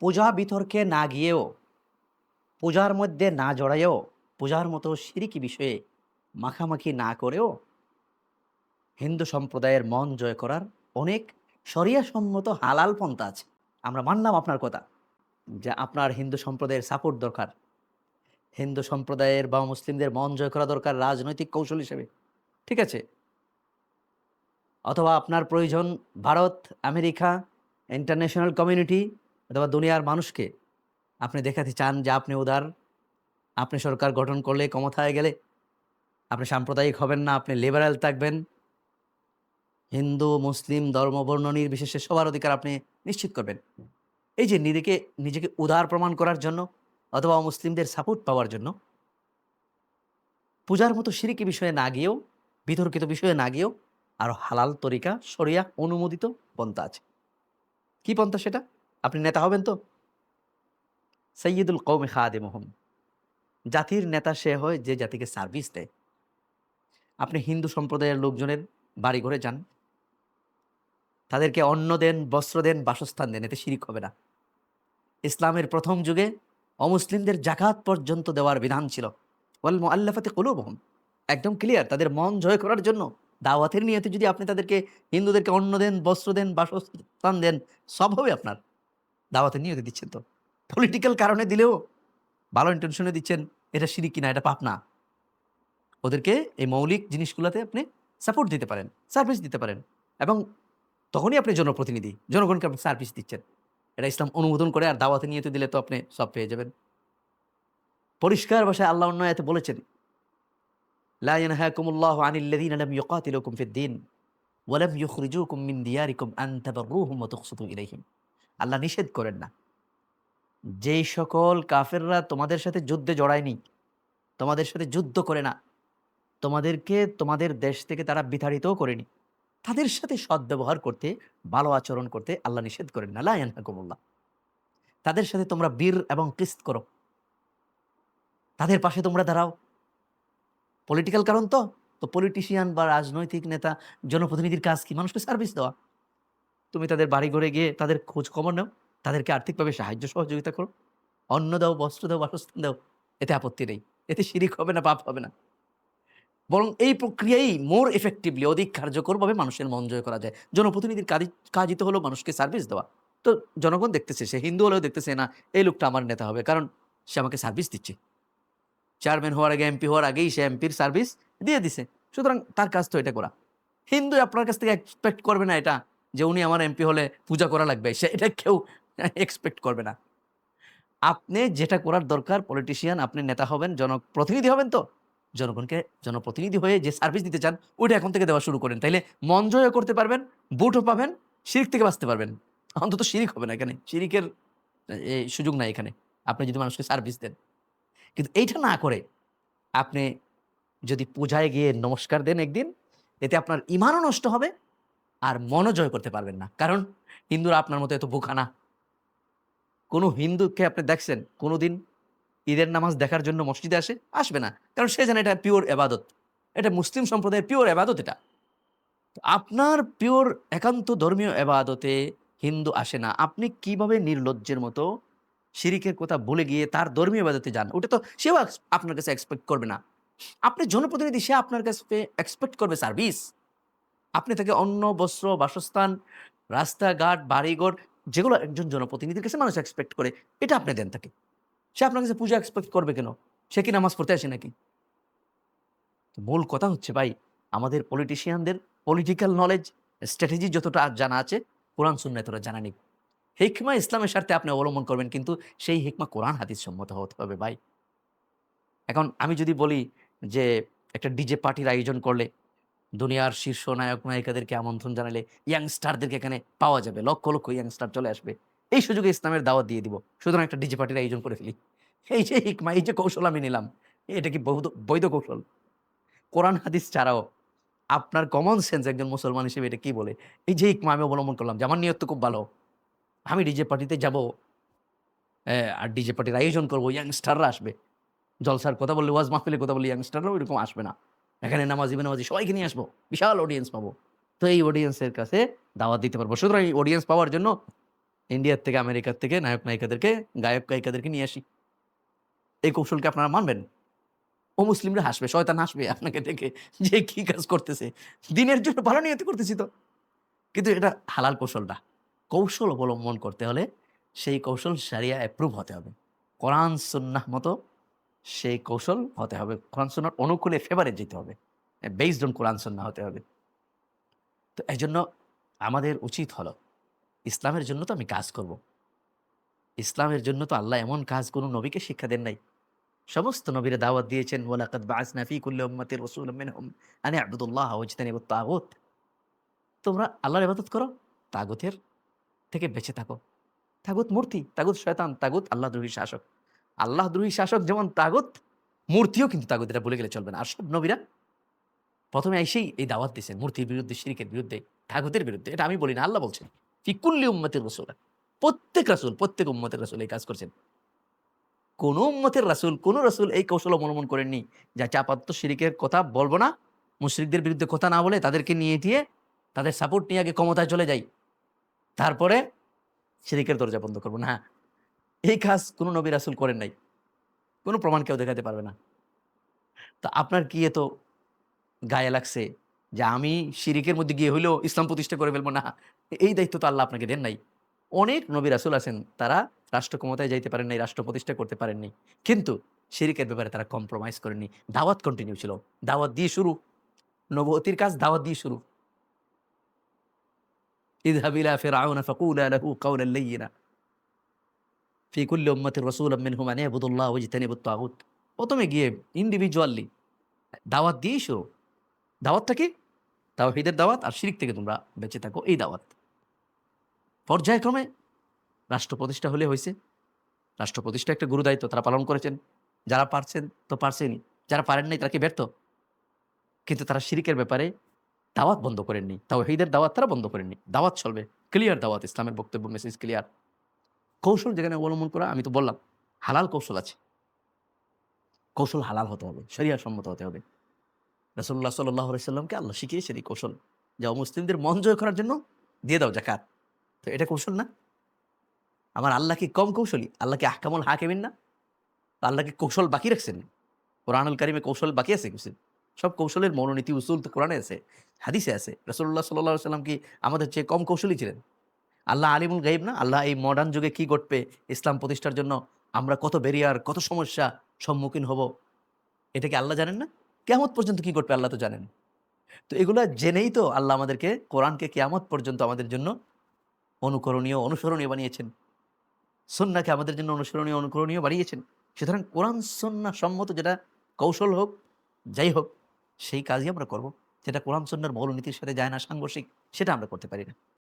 পূজা বিতর্কে না গিয়েও, পূজার মধ্যে না জড়াইও পূজার মতো সিরিকি বিষয়ে মাখামাখি না করেও হিন্দু সম্প্রদায়ের মন জয় করার অনেক সম্মত হালাল পন্থা আছে। আমরা মানলাম আপনার কথা যে আপনার হিন্দু সম্প্রদায়ের সাপোর্ট দরকার। হিন্দু সম্প্রদায়ের বা মুসলিমদের মন জয় করা দরকার রাজনৈতিক কৌশল হিসেবে। ঠিক আছে? অথবা আপনার প্রয়োজন ভারত, আমেরিকা ইন্টারন্যাশনাল কমিউনিটি অথবা দুনিয়ার মানুষকে আপনি দেখাতে চান যে আপনি উদার, আপনি সরকার গঠন করলে ক্ষমতায় গেলে আপনি সাম্প্রদায়িক হবেন না, আপনি লিবারাল থাকবেন। হিন্দু, মুসলিম, ধর্ম, বর্ণ নির্বিশেষে সবার অধিকার আপনি নিশ্চিত করবেন। এই যে নিজেকে নিজেকে উদার প্রমাণ করার জন্য অথবা মুসলিমদের সাপোর্ট পাওয়ার জন্য পূজার মতো সিরিকি বিষয়ে না গিয়েও, বিতর্কিত বিষয়ে না গিয়েও আরও হালাল তরিকা সরিয়া অনুমোদিত পন্থা আছে। কি পন্থা সেটা? আপনি নেতা হবেন তো? সৈয়দুল কৌমে খাদে মোহম জাতির নেতা সে হয় যে জাতিকে সার্ভিস দেয়। আপনি হিন্দু সম্প্রদায়ের লোকজনের বাড়ি ঘরে যান। তাদেরকে অন্ন দেন, বস্ত্র দেন, বাসস্থান দেন, এতে শিরিক হবে না। ইসলামের প্রথম যুগে অমুসলিমদের জাকাত পর্যন্ত দেওয়ার বিধান ছিল। ওয়াল মোয়াল্লাফাতে কলুবহম। একদম ক্লিয়ার, তাদের মন জয় করার জন্য দাওয়াতের নিয়তে যদি আপনি তাদেরকে, হিন্দুদেরকে অন্ন দেন, বস্ত্র দেন, বাসস্থান দেন, সব হবে আপনার। দাওয়াতের নিয়তে দিচ্ছেন তো। পলিটিক্যাল কারণে দিলেও ভালো ইন্টেনশনে দিচ্ছেন, এটা সিঁড়ি কিনা, এটা পাপ না। ওদেরকে এই মৌলিক জিনিসগুলোতে আপনি সাপোর্ট দিতে পারেন সার্ভিস দিতে পারেন এবং তখনই আপনি জনপ্রতিনিধি, জনগণকে আপনি সার্ভিস দিচ্ছেন। এটা ইসলাম অনুমোদন করে আর দাওয়াতে নিয়তে দিলে তো আপনি সব পেয়ে যাবেন। পরিষ্কার ভাষায় আল্লাহ অন্য এতে বলেছেন লাযীনা ইলাইহিম। আল্লাহ নিষেধ করেন না। যেই সকল কাফেররা তোমাদের সাথে যুদ্ধে জড়ায়নি, তোমাদের সাথে যুদ্ধ করে না, তোমাদেরকে তোমাদের দেশ থেকে তারা বিতাড়িতও করেনি, তাদের সাথে সদ্ব্যবহার করতে, ভালো আচরণ করতে আল্লাহ নিষেধ করেন না। লায়ন হাকুমুল্লাহ তাদের সাথে তোমরা বীর এবং কিস্ত করো। তাদের পাশে তোমরা দাঁড়াও। পলিটিক্যাল কারণ তো তো পলিটিশিয়ান বা রাজনৈতিক নেতা, জনপ্রতিনিধির কাজ কি? মানুষকে সার্ভিস দেওয়া। তুমি তাদের বাড়ি ঘরে গিয়ে তাদের খোঁজ খবর নাও। তাদেরকে আর্থিকভাবে সাহায্য সহযোগিতা করো। অন্ন দাও, বস্ত্র দাও, বাসস্থান দাও। এতে আপত্তি নেই। এতে শিরিক হবে না, পাপ হবে না। বরং এই প্রক্রিয়াই মোর এফেক্টিভলি অধিক কার্যকরভাবে মানুষের মন জয় করা যায়। জনপ্রতিনিধির কাজ কাজই তো হলো মানুষকে সার্ভিস দেওয়া। তো জনগণ দেখতেছে, সে হিন্দু হলেও দেখতেছে, না, এই লোকটা আমার নেতা হবে। কারণ সে আমাকে সার্ভিস দিচ্ছে। চেয়ারম্যান হওয়ার আগে এমপি হওয়ার আগেই সে এমপির সার্ভিস দিয়ে দিছে। সুতরাং তার কাজ তো এটা করা। হিন্দু আপনার কাছ থেকে এক্সপেক্ট করবে না এটা। যে উনি আমার এমপি হলে পূজা করা লাগবে। সে, এটা কেউ এক্সপেক্ট করবে না। আপনি যেটা করার দরকার পলিটিশিয়ান আপনি নেতা হবেন, জনপ্রতিনিধি হবেন তো। জনগণকে জনপ্রতিনিধি হয়ে যে সার্ভিস দিতে চান, ওইটা এখন থেকে দেওয়া শুরু করেন। তাইলে মন জয়ও করতে পারবেন বুটও পাবেন শিরিক থেকে বাঁচতে পারবেন। অন্তত শিরিক হবে না এখানে। শিরিকের এই সুযোগ নাই এখানে। আপনি যদি মানুষকে সার্ভিস দেন। কিন্তু এইটা না করে আপনি যদি পূজায় গিয়ে নমস্কার দেন একদিন, এতে আপনার ইমানও নষ্ট হবে আর মনও জয় করতে পারবেন না। কারণ হিন্দুরা আপনার মতো এত বোকা না। কোনো হিন্দুকে আপনি দেখছেন, কোনোদিন ঈদের নামাজ দেখার জন্য মসজিদে আসে, আসবে না। কারণ সে জানে এটা পিওর এবাদত এটা মুসলিম সম্প্রদায়ের পিওর এবাদত এটা। আপনার পিওর একান্ত ধর্মীয় এবাদতে হিন্দু আসে না। আপনি কীভাবে নির্লজ্জের মতো শিরিকের কথা বলে গিয়ে তার ধর্মীয় এবাদতে যান? ওটা তো সেও আপনার কাছে এক্সপেক্ট করবে না। আপনি জনপ্রতিনিধি, সে আপনার কাছে এক্সপেক্ট করবে সার্ভিস আপনি তাকে অন্ন, বস্ত্র, বাসস্থান, রাস্তাঘাট, বাড়িঘর, যেগুলো একজন জনপ্রতিনিধির কাছে মানুষ এক্সপেক্ট করে, এটা আপনি দেন তাকে। সে আপনার কাছে পূজা এক্সপেক্ট করবে কেন? সে কি নামাজ পড়তে আসে নাকি? মূল কথা হচ্ছে ভাই, আমাদের পলিটিশিয়ানদের পলিটিক্যাল নলেজ স্ট্র্যাটেজি যতটা জানা আছে, কোরআন সুন্নায় তোরা জানা নেই। হিকমা ইসলামের স্বার্থে আপনি অবলম্বন করবেন, কিন্তু সেই হিকমা কোরআন, হাদিস সম্মত হতে হবে ভাই। এখন আমি যদি বলি যে একটা ডিজে পার্টির আয়োজন করলে দুনিয়ার শীর্ষ নায়ক নায়িকাদেরকে আমন্ত্রণ জানালে ইয়াংস্টারদেরকে এখানে পাওয়া যাবে। লক্ষ লক্ষ ইয়াংস্টার চলে আসবে। এই সুযোগে ইসলামের দাওয়াত দিয়ে দিব। সুতরাং একটা ডিজে পার্টির আয়োজন করে ফেলি। এই যে হিকমা, এই যে কৌশল আমি নিলাম, এটা কি বৈধ কৌশল? কোরআন, হাদিস ছাড়াও আপনার কমন সেন্স একজন মুসলমান হিসেবে এটা কি বলে? এই যে হিকমা, আমি অবলম্বন করলাম যে আমার নিয়ত তো খুব ভালো। আমি ডিজে পার্টিতে যাব আর ডিজে পার্টির আয়োজন করব ইয়াংস্টাররা আসবে। জলসার কথা বললে, ওয়াজ মাহফিলের কথা বললে ইয়াংস্টাররা ওইরকম আসবে না। এখানে নামাজি বেনামাজি সবাইকে নিয়ে আসব। বিশাল অডিয়েন্স পাবো। তো এই অডিয়েন্সের কাছে দাওয়াত দিতে পারব। সুতরাং এই অডিয়েন্স পাওয়ার জন্য ইন্ডিয়ার থেকে, আমেরিকার থেকে, নায়ক নায়িকাদেরকে, গায়ক গায়িকাদেরকে নিয়ে আসি। এই কৌশলকে আপনারা মানবেন। ও মুসলিমরা হাসবে, শয়তান হাসবে আপনাকে দেখে যে কি কাজ করতেছে। দিনের জন্য ভালো নিয়তে করতেছি তো। কিন্তু এটা হালাল কৌশল না কৌশল অবলম্বন করতে হলে সেই কৌশল সারিয়া অ্যাপ্রুভ হতে হবে। কোরআন, সুন্নাহ মতো সেই কৌশল হতে হবে। কোরআন সুন্নার অনুকূলে ফেভারে যেতে হবে। বেসড অন কোরআন সুন্নাহ হতে হবে। তো এই জন্য আমাদের উচিত হলো ইসলামের জন্য তো আমি কাজ করব। ইসলামের জন্য তো আল্লাহ এমন কাজ কোনো নবীকে শিক্ষা দেন নাই। সমস্ত নবীরা দাওয়াত দিয়েছেন, ওয়ালাকাদ বাআসনা ফি কুল্লি উম্মাতির রাসূলাম মিনহুম আন ইবুদুল্লাহ ওয়াজতানিবুত তাগুত তোমরা আল্লাহর ইবাদত করো, তাগুতের থেকে বেঁচে থাকো। তাগুত মূর্তি, তাগুত শয়তান, তাগুত আল্লাহ দ্রোহী শাসক। আল্লাহ দ্রোহী শাসক যেমন তাগুত, মূর্তিও কিন্তু তাগুত, এটা বলে গেলে চলবে না। আর সব নবীরা প্রথমে এসেই এই দাওয়াত দিয়েছেন, মূর্তির বিরুদ্ধে, শিরিকের বিরুদ্ধে, তাগুতের বিরুদ্ধে। এটা আমি বলি না, আল্লাহ বলছেন ফিকুল্লি উম্মতের রসুল। প্রত্যেক রাসুল, প্রত্যেক উম্মতের রাসুল এই কাজ করছেন। কোন উম্মতের রাসুল, কোন রাসুল এই কৌশল অবলম্বন করেননি, যা চাপাত্ত, শিরিকের কথা বলব না, মুশরিকদের বিরুদ্ধে কথা না বলে তাদেরকে নিয়ে দিয়ে তাদের সাপোর্ট নিয়ে আগে ক্ষমতায় চলে যাই। তারপরে শিরিকের দরজা বন্ধ করব। না এই কাজ কোনো নবী রাসুল করেন নাই। কোনো প্রমাণ কেউ দেখাতে পারবে না। তা আপনার কি এত গায়ে লাগছে যে আমি শিরিকের মধ্যে গিয়ে হইলেও ইসলাম প্রতিষ্ঠা করে ফেলব? না, এই দায়িত্ব তো আল্লাহ আপনাকে দেন নাই। অনেক নবী রাসুল আছেন, তারা রাষ্ট্র ক্ষমতায় যাইতে পারেন নাই, রাষ্ট্র প্রতিষ্ঠা করতে পারেননি কিন্তু শিরিকের ব্যাপারে তারা কম্প্রোমাইজ করেননি। দাওয়াত কন্টিনিউ ছিল। দাওয়াত দিয়ে শুরু। নবতির কাজ দাওয়াত দিয়ে শুরু। ইদহাবিলা ফেরাউনা ফাকুলা লাহু কাউলা লাইয়িনা। ফিকুল্লি উম্মতির রসুল আমিন হুমানে আবুদুল্লাহ ওজিতানিবুত তাগুত প্রথমে গিয়ে ইন্ডিভিজুয়ালি দাওয়াত দিয়েই শুরু দাওয়াতটা কি? তাওহিদের দাওয়াত আর শিরিক থেকে তোমরা বেঁচে থাকো, এই দাওয়াত। পর্যায়ক্রমে রাষ্ট্র প্রতিষ্ঠা হলে হয়েছে রাষ্ট্র প্রতিষ্ঠা একটা গুরু দায়িত্ব, তারা পালন করেছেন। যারা পারছেন তো পারছেনি যারা পারেন নাই তারা কি ব্যর্থ? কিন্তু তারা শিরিকের ব্যাপারে দাওয়াত বন্ধ করেননি। তাও হেদের দাওয়াত তারা বন্ধ করেননি। দাওয়াত চলবে। ক্লিয়ার দাওয়াত, ইসলামের বক্তব্য মেসেজ ক্লিয়ার কৌশল যেখানে অবলম্বন করা, আমি তো বললাম, হালাল কৌশল আছে। কৌশল হালাল হতে হবে সম্মত হতে হবে। রসল্লাহ সাল্লাহ সাল্লামকে আল্লাহ শিখিয়েছেন এই কৌশল, যা মুসলিমদের মন জয় করার জন্য দিয়ে দাও জাকাত তো এটা কৌশল না? আমার আল্লাহ কি কম কৌশলী? আল্লাহ কি আহকামুল হাকেমিন না? আল্লাহ কি কৌশল বাকি রাখছেন? কোরআনুল কারিমে কৌশল বাকি আছে কিছু? সব কৌশলের মনোনীতি, উসুল তো কোরআনে আছে, হাদিসে আছে। রসল্লাহ সাল্লাহ সাল্লাম কি আমাদের চেয়ে কম কৌশলী ছিলেন? আল্লাহ আলিমুল গাইব না? আল্লাহ এই মডার্ন যুগে কি ঘটবে? ইসলাম প্রতিষ্ঠার জন্য আমরা কত বেরিয়ার কত সমস্যা সম্মুখীন হব? এটা কি আল্লাহ জানেন না? কেমত পর্যন্ত কি ঘটবে আল্লাহ তো জানেন। তো এগুলো জেনেই তো আল্লাহ আমাদেরকে কোরআনকে কেয়ামত পর্যন্ত আমাদের জন্য অনুকরণীয়, অনুসরণীয় বানিয়েছেন। সন্নাকে আমাদের জন্য অনুসরণীয়, অনুকরণীয় বানিয়েছেন। সুতরাং কোরআন, সন্না সম্মত যেটা কৌশল হোক, যাই হোক, সেই কাজই আমরা করব। যেটা কোরআন সন্ন্যার মৌলনীতির সাথে যায় না সাংঘর্ষিক, সেটা আমরা করতে পারি না।